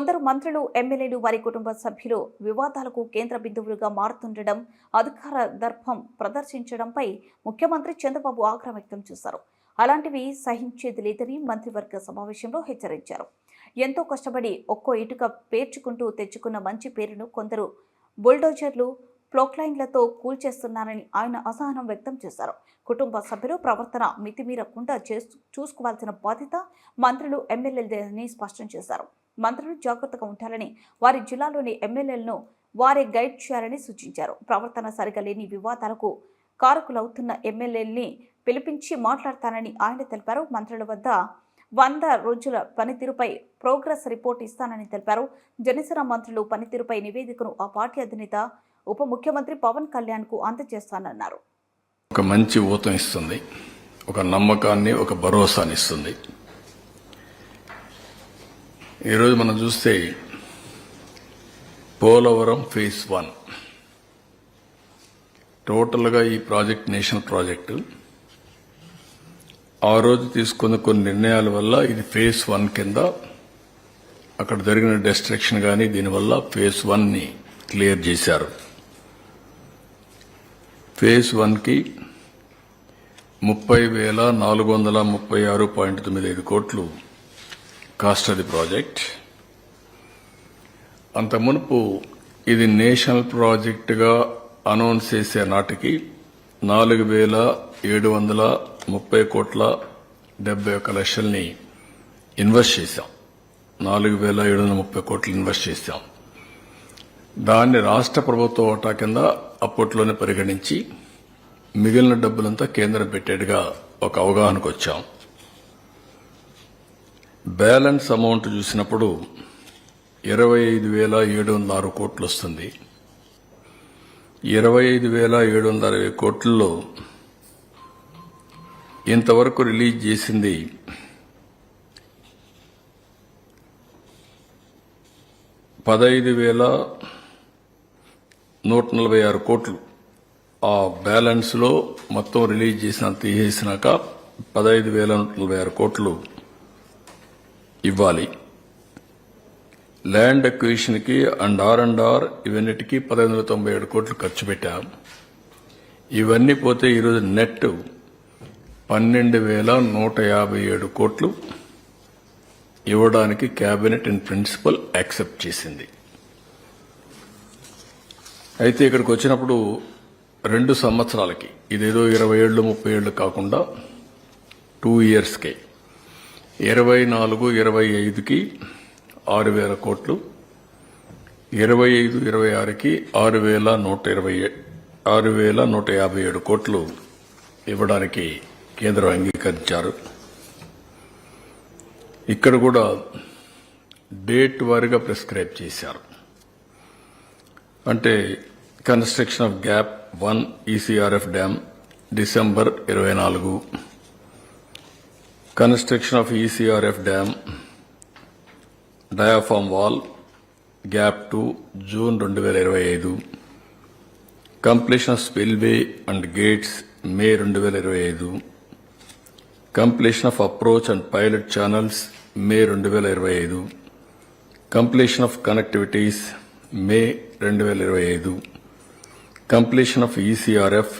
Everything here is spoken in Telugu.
కొందరు మంత్రులు ఎమ్మెల్యేలు వారి కుటుంబ సభ్యులు వివాదాలకు కేంద్ర బిందువులుగా మారుతుండడం అధికార దర్భం ప్రదర్శించడంపై ముఖ్యమంత్రి చంద్రబాబు ఆగ్రహం వ్యక్తం చేశారు. అలాంటివి సహించేది లేదని మంత్రివర్గ సమావేశంలో హెచ్చరించారు. ఎంతో కష్టపడి ఒక్కో ఇటుక పేర్చుకుంటూ తెచ్చుకున్న మంచి పేరును కొందరు బుల్డోజర్లు ప్లోక్లైన్లతో కూల్చేస్తున్నారని ఆయన అసహనం వ్యక్తం చేశారు. కుటుంబ సభ్యులు ప్రవర్తన మితిమీరకుండా చేస్తూ చూసుకోవాల్సిన బాధ్యత మంత్రులు ఎమ్మెల్యేలని స్పష్టం చేశారు. మంత్రులు జాగ్రత్తగా ఉండాలని వారి జిల్లాలోని ఎమ్మెల్యేలను వారే గైడ్ చేయాలని సూచించారు. ప్రవర్తన సరిగా లేని వివాదాలకు కారకులవుతున్న ఎమ్మెల్యేల్ని పిలిపించి మాట్లాడతానని ఆయన తెలిపారు. మంత్రుల వద్ద వంద రోజుల పనితీరుపై ప్రోగ్రెస్ రిపోర్ట్ ఇస్తానని తెలిపారు. జనసేన మంత్రులు పనితీరుపై నివేదికను ఆ పార్టీ అధినేత ఉప ముఖ్యమంత్రి పవన్ కళ్యాణ్కు అందజేస్తానన్నారు. ఒక మంచి ఊతం ఇస్తుంది ఒక నమ్మకాన్ని ఒక భరోసాని ఇస్తుంది. ఈరోజు మనం చూస్తే పోలవరం ఫేజ్ వన్. టోటల్గా ఈ ప్రాజెక్ట్ నేషనల్ ప్రాజెక్టు. ఆ రోజు తీసుకున్న కొన్ని నిర్ణయాల వల్ల ఇది ఫేజ్ వన్ కింద అక్కడ జరిగిన డెస్ట్రక్షన్ కానీ దీనివల్ల ఫేజ్ వన్ని క్లియర్ చేశారు. ఫేజ్ వన్కి ముప్పై వేల నాలుగు వందల ముప్పై ఆరు పాయింట్ తొమ్మిది ఐదు కోట్లు కాస్ట్ ప్రాజెక్ట్. అంత మునుపు ఇది నేషనల్ ప్రాజెక్టుగా అనౌన్స్ చేసే నాటికి నాలుగు వేల ఏడు వందల ముప్పై కోట్ల డెబ్బై ఒక్క లక్షల్ని ఇన్వెస్ట్ చేశాం. నాలుగు వేల ఏడు వందల ముప్పై కోట్లు ఇన్వెస్ట్ చేశాం. దాన్ని రాష్ట్ర ప్రభుత్వ ఓటా కింద అప్పట్లోనే పరిగణించి మిగిలిన డబ్బులంతా కేంద్రం పెట్టేట్టుగా ఒక అవగాహనకు వచ్చాం బ్యాలెన్స్ అమౌంట్ చూసినప్పుడు ఇరవై ఐదు వేల ఏడు వందల ఆరు కోట్లు వస్తుంది ఇరవై ఐదు వేల ఏడు వందల అరవై కోట్లలో ఇంతవరకు రిలీజ్ చేసింది పదహైదు వేల నూట నలభై ఆరు కోట్లు. ఆ బ్యాలెన్స్లో మొత్తం రిలీజ్ చేసిన తీసేసినాక పదహైదు వేల నూట నలభై ఆరు కోట్లు ఇవ్వాలి. ల్యాండ్ అక్విజిషన్కి అండ్ ఆర్ అండ్ ఆర్ ఇవన్నిటికీ పదహైదు వందల తొంభై ఏడు కోట్లు ఖర్చు పెట్టాం. ఇవన్నీ పోతే ఈరోజు నెట్ పన్నెండు వేల నూట యాభై ఏడు కోట్లు ఇవ్వడానికి కేబినెట్ ఇన్ ప్రిన్సిపల్ యాక్సెప్ట్ చేసింది. అయితే ఇక్కడికి వచ్చినప్పుడు రెండు సంవత్సరాలకి ఇదేదో ఇరవై ఏళ్ళు ముప్పై ఏళ్ళు కాకుండా టూ ఇయర్స్కే ఇరవై నాలుగు ఇరవై ఐదుకి ఆరు వేల కోట్లు ఇరవై ఐదు ఇరవై ఆరుకి ఆరు వేల నూట ఇరవై ఏ- ఆరు వేల నూట యాభై ఏడు కోట్లు ఇవ్వడానికి కేంద్రం అంగీకరించారు. ఇక్కడ కూడా డేట్ వారీగా ప్రిస్క్రైబ్ చేశారు. అంటే construction of gap one ECRF dam December ఇరవై నాలుగు. Construction of ECRF dam diaphragm wall gap two June రెండు వేల ఇరవై ఐదు completion of spillway and gates May రెండు వేల ఇరవై ఐదు completion of approach and pilot channels May రెండు వేల ఇరవై ఐదు కంప్లీషన్ ఆఫ్ కనెక్టివిటీస్ మే రెండు వేల ఇరవై ఐదు కంప్లీషన్ ఆఫ్ ఈసీఆర్ఎఫ్